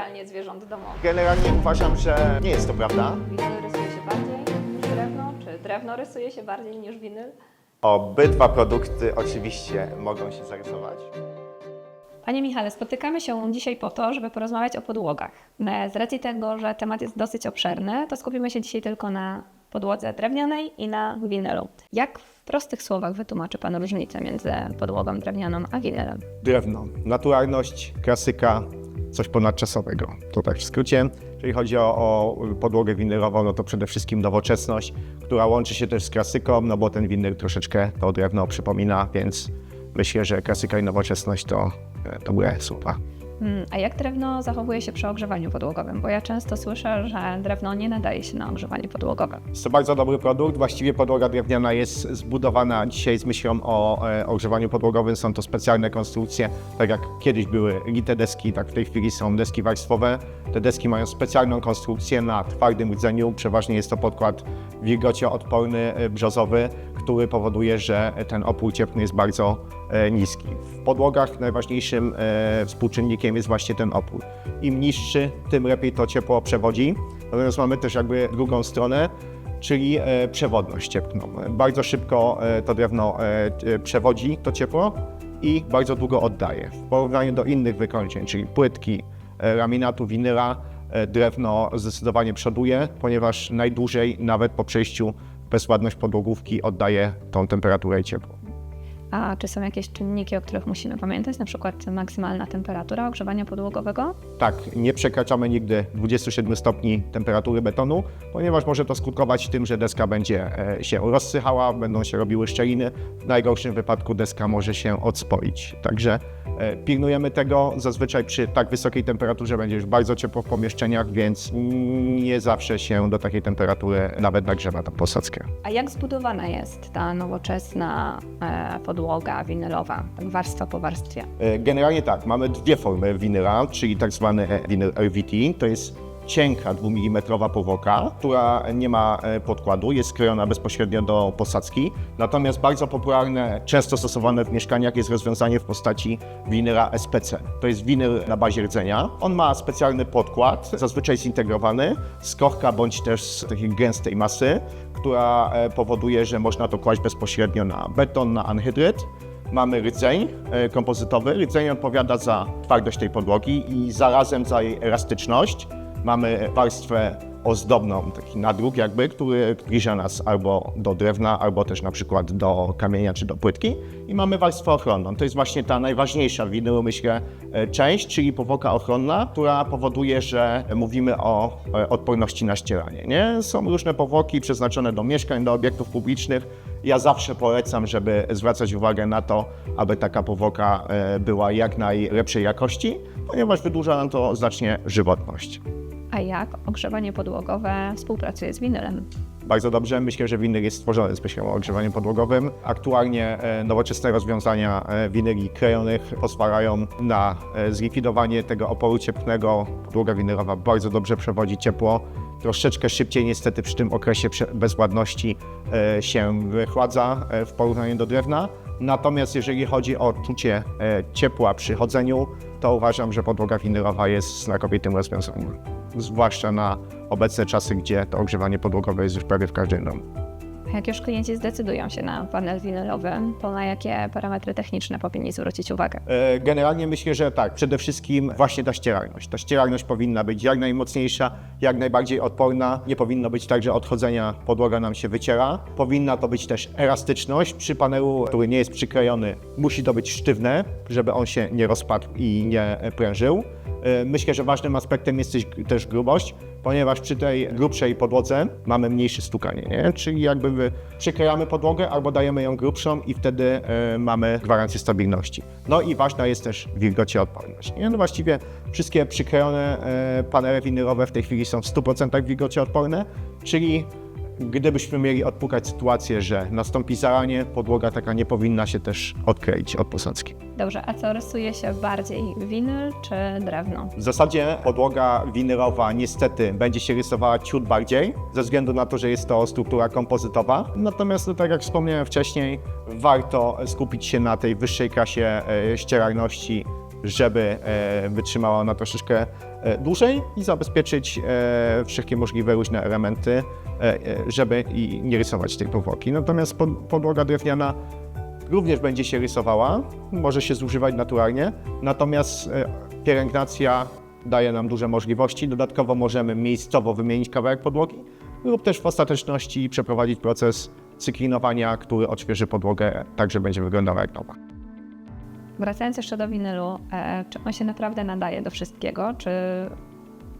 generalnie zwierząt domowych? Generalnie uważam, że nie jest to prawda. Winyl rysuje się bardziej niż drewno? Czy drewno rysuje się bardziej niż winyl? Obydwa produkty oczywiście mogą się zarysować. Panie Michale, spotykamy się dzisiaj po to, żeby porozmawiać o podłogach. Z racji tego, że temat jest dosyć obszerny, to skupimy się dzisiaj tylko na podłodze drewnianej i na winylu. Jak w prostych słowach wytłumaczy Pan różnicę między podłogą drewnianą a winylem? Drewno, naturalność, klasyka, coś ponadczasowego. To tak w skrócie. Jeżeli chodzi o, o podłogę winylową, no to przede wszystkim nowoczesność, która łączy się też z klasyką, no bo ten winyl troszeczkę to drewno przypomina, więc myślę, że klasyka i nowoczesność to, e, to słowa. Hmm, a jak drewno zachowuje się przy ogrzewaniu podłogowym? Bo ja często słyszę, że drewno nie nadaje się na ogrzewanie podłogowe. Jest to bardzo dobry produkt. Właściwie podłoga drewniana jest zbudowana dzisiaj z myślą o e, ogrzewaniu podłogowym. Są to specjalne konstrukcje, tak jak kiedyś były lite deski, tak w tej chwili są deski warstwowe. Te deski mają specjalną konstrukcję na twardym rdzeniu. Przeważnie jest to podkład wilgocioodporny, e, brzozowy, który powoduje, że ten opór cieplny jest bardzo niski. W podłogach najważniejszym e, współczynnikiem jest właśnie ten opór. Im niższy, tym lepiej to ciepło przewodzi. Natomiast mamy też jakby drugą stronę, czyli e, przewodność cieplną. Bardzo szybko e, to drewno e, e, przewodzi to ciepło i bardzo długo oddaje. W porównaniu do innych wykończeń, czyli płytki, e, laminatu, winyla, e, drewno zdecydowanie przoduje, ponieważ najdłużej, nawet po przejściu bezładność podłogówki, oddaje tą temperaturę i ciepło. A czy są jakieś czynniki, o których musimy pamiętać, na przykład maksymalna temperatura ogrzewania podłogowego? Tak, nie przekraczamy nigdy 27 stopni temperatury betonu, ponieważ może to skutkować tym, że deska będzie e, się rozsychała, będą się robiły szczeliny. W najgorszym wypadku deska może się odspoić. Także pilnujemy tego. Zazwyczaj przy tak wysokiej temperaturze będzie już bardzo ciepło w pomieszczeniach, więc nie zawsze się do takiej temperatury nawet nagrzewa ta posadzka. A jak zbudowana jest ta nowoczesna e, podłoga winylowa, tak warstwa po warstwie? E, Generalnie tak, mamy dwie formy winyla, czyli tak zwany e, winyl RVT. To jest cienka 2 mm powłoka, która nie ma e, podkładu, jest skrojona bezpośrednio do posadzki. Natomiast bardzo popularne, często stosowane w mieszkaniach jest rozwiązanie w postaci winyla SPC. To jest winyl na bazie rdzenia. On ma specjalny podkład, zazwyczaj zintegrowany z korka bądź też z takiej gęstej masy, która e, powoduje, że można to kłaść bezpośrednio na beton, na anhydryt. Mamy rdzeń e, kompozytowy. Rdzeń odpowiada za twardość tej podłogi i zarazem za jej elastyczność. Mamy warstwę ozdobną, taki nadruk jakby, który zbliża nas albo do drewna, albo też na przykład do kamienia czy do płytki. I mamy warstwę ochronną. To jest właśnie ta najważniejsza w myślę, e, część, czyli powłoka ochronna, która powoduje, że mówimy o e, odporności na ścieranie. Nie? Są różne powłoki przeznaczone do mieszkań, do obiektów publicznych. Ja zawsze polecam, żeby zwracać uwagę na to, aby taka powłoka e, była jak najlepszej jakości, ponieważ wydłuża nam to znacznie żywotność. A jak ogrzewanie podłogowe współpracuje z winylem? Bardzo dobrze. Myślę, że winyl jest stworzony z myślą o ogrzewaniem podłogowym. Aktualnie e, nowoczesne rozwiązania e, winyli klejonych pozwalają na e, zlikwidowanie tego oporu cieplnego. Podłoga winylowa bardzo dobrze przewodzi ciepło. Troszeczkę szybciej niestety przy tym okresie bezładności się wychładza w porównaniu do drewna. Natomiast jeżeli chodzi o czucie e, ciepła przy chodzeniu, to uważam, że podłoga winylowa jest znakomitym rozwiązaniem. Zwłaszcza na obecne czasy, gdzie to ogrzewanie podłogowe jest już prawie w każdym domu. Jak już klienci zdecydują się na panel winylowy, to na jakie parametry techniczne powinni zwrócić uwagę? E, Generalnie myślę, że tak. Przede wszystkim właśnie ta ścieralność. Ta ścieralność powinna być jak najmocniejsza, jak najbardziej odporna. Nie powinno być tak, że od chodzenia podłoga nam się wyciera. Powinna to być też elastyczność. Przy panelu, który nie jest przyklejony, musi to być sztywne, żeby on się nie rozpadł i nie prężył. E, Myślę, że ważnym aspektem jest też grubość, ponieważ przy tej grubszej podłodze mamy mniejsze stukanie, nie? czyli jakby my przyklejamy podłogę albo dajemy ją grubszą i wtedy e, mamy gwarancję stabilności. No i ważna jest też wilgocioodporność. Nie? No właściwie wszystkie przyklejone e, panele winylowe w tej chwili są w 100% wilgocioodporne, czyli gdybyśmy mieli odpukać sytuację, że nastąpi zaranie, podłoga taka nie powinna się też odkleić od posadzki. Dobrze, a co rysuje się bardziej, winyl czy drewno? W zasadzie podłoga winylowa niestety będzie się rysowała ciut bardziej, ze względu na to, że jest to struktura kompozytowa. Natomiast, no, tak jak wspomniałem wcześniej, warto skupić się na tej wyższej klasie e, ścieralności żeby e, wytrzymała ona troszeczkę e, dłużej i zabezpieczyć e, wszystkie możliwe różne elementy, żeby i nie rysować tej powłoki. Natomiast pod, podłoga drewniana również będzie się rysowała, może się zużywać naturalnie, natomiast pielęgnacja daje nam duże możliwości. Dodatkowo możemy miejscowo wymienić kawałek podłogi lub też w ostateczności przeprowadzić proces cyklinowania, który odświeży podłogę tak, że będzie wyglądała jak nowa. Wracając jeszcze do winylu, e, czy on się naprawdę nadaje do wszystkiego? Czy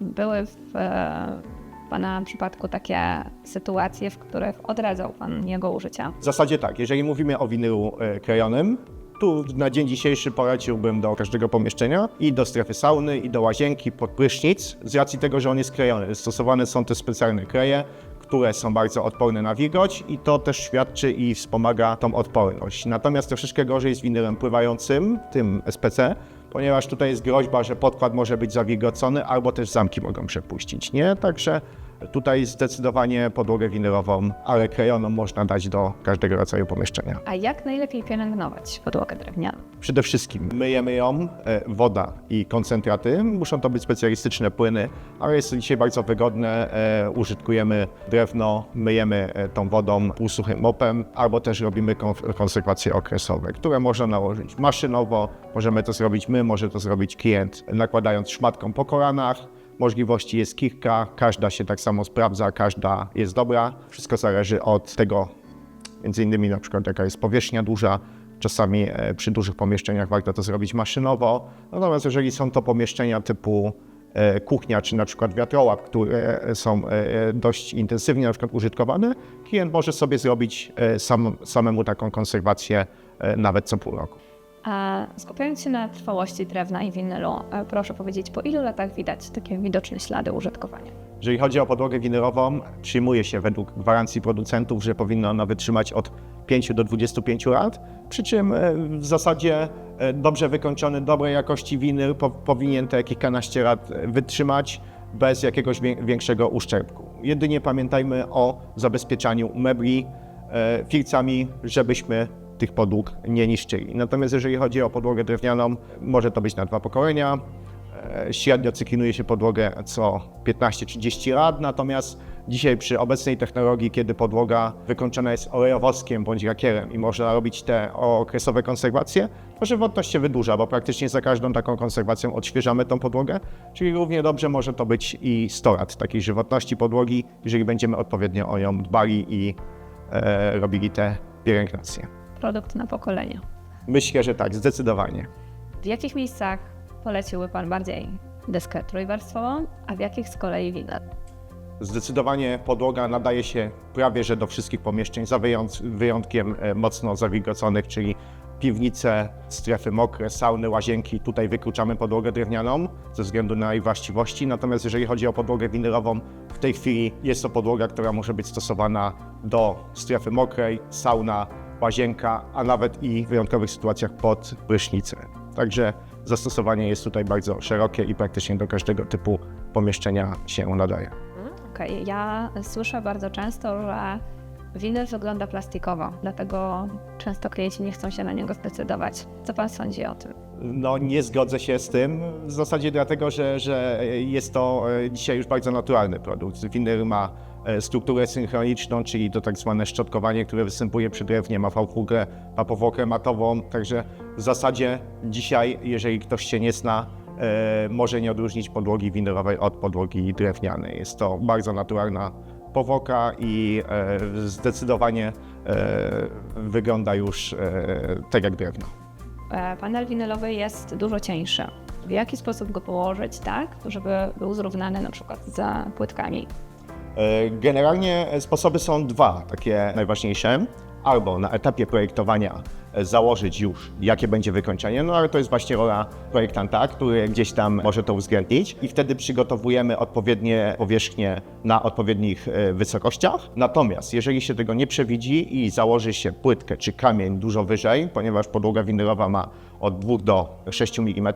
były w e, Pana przypadku takie sytuacje, w których odradzał Pan jego użycia? W zasadzie tak, jeżeli mówimy o winylu e, klejonym, tu na dzień dzisiejszy poradziłbym do każdego pomieszczenia i do strefy sauny, i do łazienki, pod prysznic, z racji tego, że on jest klejony. Stosowane są te specjalne kleje, które są bardzo odporne na wilgoć i to też świadczy i wspomaga tą odporność. Natomiast troszeczkę gorzej jest winylem pływającym, tym SPC, ponieważ tutaj jest groźba, że podkład może być zawilgocony albo też zamki mogą przepuścić, nie? Także tutaj zdecydowanie podłogę winylową, ale klejoną można dać do każdego rodzaju pomieszczenia. A jak najlepiej pielęgnować podłogę drewnianą? Przede wszystkim myjemy ją, e, woda i koncentraty. Muszą to być specjalistyczne płyny, ale jest to dzisiaj bardzo wygodne. E, użytkujemy drewno, myjemy e, tą wodą półsuchym mopem, albo też robimy kon- konserwacje okresowe, które można nałożyć maszynowo. Możemy to zrobić my, może to zrobić klient, nakładając szmatką po kolanach. Możliwości jest kilka, każda się tak samo sprawdza, każda jest dobra. Wszystko zależy od tego, między innymi na przykład jaka jest powierzchnia duża, czasami e, przy dużych pomieszczeniach warto to zrobić maszynowo, natomiast jeżeli są to pomieszczenia typu e, kuchnia czy na przykład wiatrołap, które są e, dość intensywnie na przykład użytkowane, klient może sobie zrobić sam, samemu taką konserwację nawet co pół roku. Skupiając się na trwałości drewna i winylu, e, proszę powiedzieć, po ilu latach widać takie widoczne ślady użytkowania? Jeżeli chodzi o podłogę winylową, przyjmuje się według gwarancji producentów, że powinna ona wytrzymać od 5 do 25 lat, przy czym e, w zasadzie e, dobrze wykończony, dobrej jakości winyl po, powinien te kilkanaście lat wytrzymać bez jakiegoś wię- większego uszczerbku. Jedynie pamiętajmy o zabezpieczaniu mebli filcami, żebyśmy tych podłóg nie niszczyli. Natomiast jeżeli chodzi o podłogę drewnianą, może to być na dwa pokolenia, E, Średnio cyklinuje się podłogę co 15-30 lat, natomiast dzisiaj przy obecnej technologii, kiedy podłoga wykończona jest olejowoskiem bądź lakierem i można robić te okresowe konserwacje, to żywotność się wydłuża, bo praktycznie za każdą taką konserwacją odświeżamy tą podłogę, czyli równie dobrze może to być i 100 lat takiej żywotności podłogi, jeżeli będziemy odpowiednio o nią dbali i e, robili te pielęgnacje. Produkt na pokolenie. Myślę, że tak, zdecydowanie. W jakich miejscach poleciłby Pan bardziej deskę trójwarstwową, a w jakich z kolei winyl? Zdecydowanie podłoga nadaje się prawie że do wszystkich pomieszczeń, za wyjąt- wyjątkiem e, mocno zawilgoconych, czyli piwnice, strefy mokre, sauny, łazienki. Tutaj wykluczamy podłogę drewnianą ze względu na jej właściwości. Natomiast jeżeli chodzi o podłogę winylową, w tej chwili jest to podłoga, która może być stosowana do strefy mokrej, sauna, łazienka, a nawet i w wyjątkowych sytuacjach pod prysznicę. Także zastosowanie jest tutaj bardzo szerokie i praktycznie do każdego typu pomieszczenia się nadaje. Okej, ja słyszę bardzo często, że winyl wygląda plastikowo, dlatego często klienci nie chcą się na niego zdecydować. Co Pan sądzi o tym? No nie zgodzę się z tym, w zasadzie dlatego, że, że jest to e, dzisiaj już bardzo naturalny produkt. Winyl ma strukturę synchroniczną, czyli to tak zwane szczotkowanie, które występuje przy drewnie, ma fałfugę, ma powłokę matową, także w zasadzie dzisiaj, jeżeli ktoś się nie zna, e, może nie odróżnić podłogi winylowej od podłogi drewnianej. Jest to bardzo naturalna powłoka i e, zdecydowanie e, wygląda już e, tak jak drewno. E, Panel winylowy jest dużo cieńszy. W jaki sposób go położyć tak, żeby był zrównany na przykład za płytkami? E, Generalnie sposoby są dwa, takie najważniejsze. Albo na etapie projektowania e, założyć już, jakie będzie wykończenie, no ale to jest właśnie rola projektanta, który gdzieś tam może to uwzględnić i wtedy przygotowujemy odpowiednie powierzchnie na odpowiednich e, wysokościach. Natomiast jeżeli się tego nie przewidzi i założy się płytkę czy kamień dużo wyżej, ponieważ podłoga winylowa ma od 2 do 6 mm,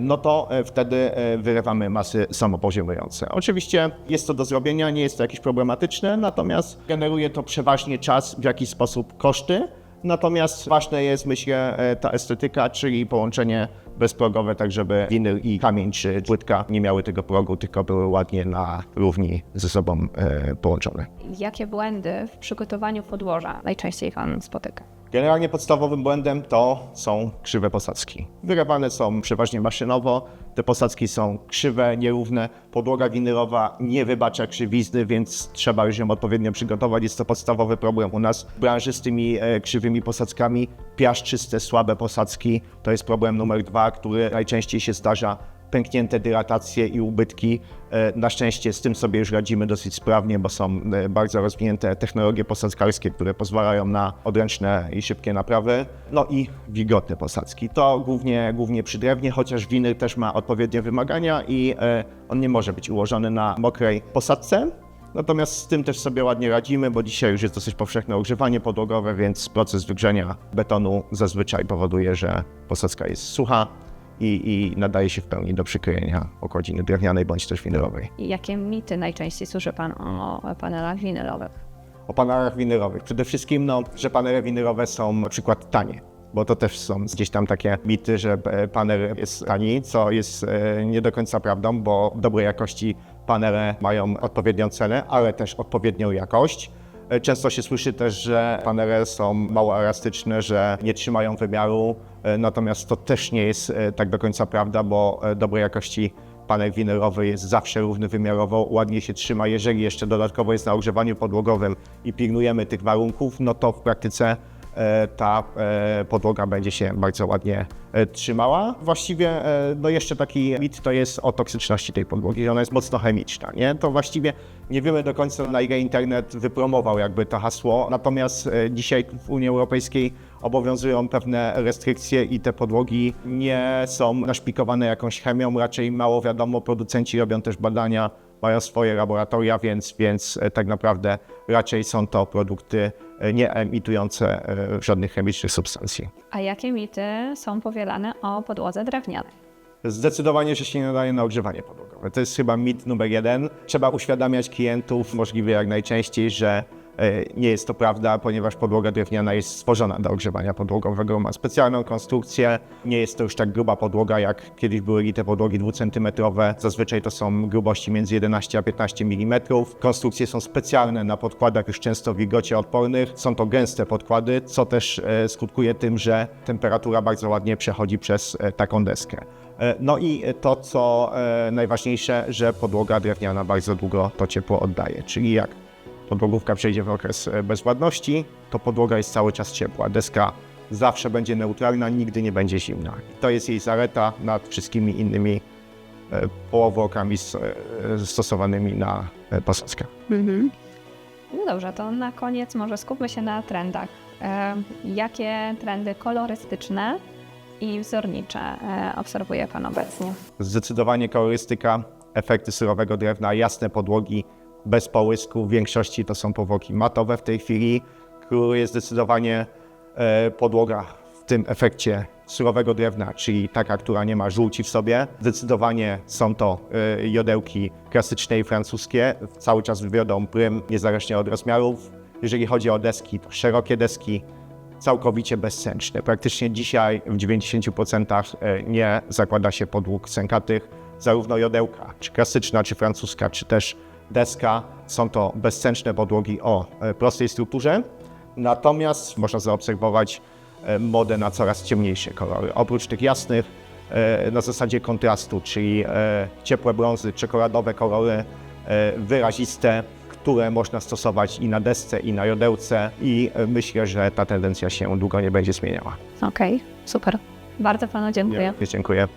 no to e, wtedy e, wyrywamy masy samopoziomujące. Oczywiście jest to do zrobienia, nie jest to jakieś problematyczne, natomiast generuje to przeważnie czas, w jakiś sposób koszty, Natomiast ważne jest, myślę, e, ta estetyka, czyli połączenie bezprogowe, tak żeby winyl i kamień czy płytka nie miały tego progu, tylko były ładnie na równi ze sobą e, połączone. Jakie błędy w przygotowaniu podłoża najczęściej Pan spotyka? Generalnie podstawowym błędem to są krzywe posadzki. Wyrabiane są przeważnie maszynowo, te posadzki są krzywe, nierówne, podłoga winylowa nie wybacza krzywizny, więc trzeba już ją odpowiednio przygotować. Jest to podstawowy problem u nas w branży z tymi e, krzywymi posadzkami. Piaszczyste, słabe posadzki to jest problem numer dwa, który najczęściej się zdarza pęknięte dylatacje i ubytki. E, Na szczęście z tym sobie już radzimy dosyć sprawnie, bo są e, bardzo rozwinięte technologie posadzkarskie, które pozwalają na odręczne i szybkie naprawy. No i wilgotne posadzki. To głównie, głównie przy drewnie, chociaż winyl też ma odpowiednie wymagania i e, on nie może być ułożony na mokrej posadce. Natomiast z tym też sobie ładnie radzimy, bo dzisiaj już jest dosyć powszechne ogrzewanie podłogowe, więc proces wygrzenia betonu zazwyczaj powoduje, że posadzka jest sucha i, i nadaje się w pełni do przykryjenia okładziny drewnianej bądź też winylowej. I jakie mity najczęściej słyszy Pan o panelach winylowych? O panelach winylowych. Przede wszystkim, no, że panele winylowe są na przykład tanie. Bo to też są gdzieś tam takie mity, że e, panel jest tani, co jest e, nie do końca prawdą, bo dobrej jakości panele mają odpowiednią cenę, ale też odpowiednią jakość. Często się słyszy też, że panele są mało elastyczne, że nie trzymają wymiaru, e, natomiast to też nie jest e, tak do końca prawda, bo e, dobrej jakości panel winylowy jest zawsze równowymiarowo, ładnie się trzyma. Jeżeli jeszcze dodatkowo jest na ogrzewaniu podłogowym i pilnujemy tych warunków, no to w praktyce ta e, podłoga będzie się bardzo ładnie e, trzymała. Właściwie e, no jeszcze taki mit to jest o toksyczności tej podłogi, ona jest mocno chemiczna, nie? To właściwie nie wiemy do końca na ile internet wypromował jakby to hasło, natomiast e, dzisiaj w Unii Europejskiej obowiązują pewne restrykcje i te podłogi nie są naszpikowane jakąś chemią, raczej mało wiadomo, producenci robią też badania, mają swoje laboratoria, więc, więc e, tak naprawdę raczej są to produkty e, nie emitujące e, żadnych chemicznych substancji. A jakie mity są powielane o podłodze drewnianej? Zdecydowanie, że się nie nadaje na ogrzewanie podłogowe. To jest chyba mit numer jeden. Trzeba uświadamiać klientów możliwie jak najczęściej, że nie jest to prawda, ponieważ podłoga drewniana jest stworzona do ogrzewania podłogowego, ma specjalną konstrukcję. Nie jest to już tak gruba podłoga, jak kiedyś były te podłogi dwucentymetrowe. Zazwyczaj to są grubości między 11 a 15 mm. Konstrukcje są specjalne na podkładach już często wilgocie odpornych. Są to gęste podkłady, co też e, skutkuje tym, że temperatura bardzo ładnie przechodzi przez e, taką deskę. E, No i to, co e, najważniejsze, że podłoga drewniana bardzo długo to ciepło oddaje. Czyli jak podłogówka przejdzie w okres e, bezładności, to podłoga jest cały czas ciepła. Deska zawsze będzie neutralna, nigdy nie będzie zimna. I to jest jej zaleta nad wszystkimi innymi e, połowokami e, stosowanymi na posadzkę. No dobrze, to na koniec może skupmy się na trendach. Jakie trendy kolorystyczne i wzornicze obserwuje Pan obecnie? Zdecydowanie kolorystyka, efekty surowego drewna, jasne podłogi, bez połysku. W większości to są powłoki matowe w tej chwili. Króluje zdecydowanie e, podłoga w tym efekcie surowego drewna, czyli taka, która nie ma żółci w sobie. Zdecydowanie są to e, jodełki klasyczne i francuskie. Cały czas wywiodą prym, niezależnie od rozmiarów. Jeżeli chodzi o deski, to szerokie deski, całkowicie bezsęczne. Praktycznie dzisiaj w 90% e, nie zakłada się podłóg sękatych. Zarówno jodełka, czy klasyczna, czy francuska, czy też deska są to bezsęczne podłogi o e, prostej strukturze. Natomiast można zaobserwować e, modę na coraz ciemniejsze kolory. Oprócz tych jasnych, e, na zasadzie kontrastu, czyli ciepłe brązy, czekoladowe kolory, wyraziste, które można stosować i na desce, i na jodełce i myślę, że ta tendencja się długo nie będzie zmieniała. Okej, super. Bardzo Panu dziękuję. Dziękuję.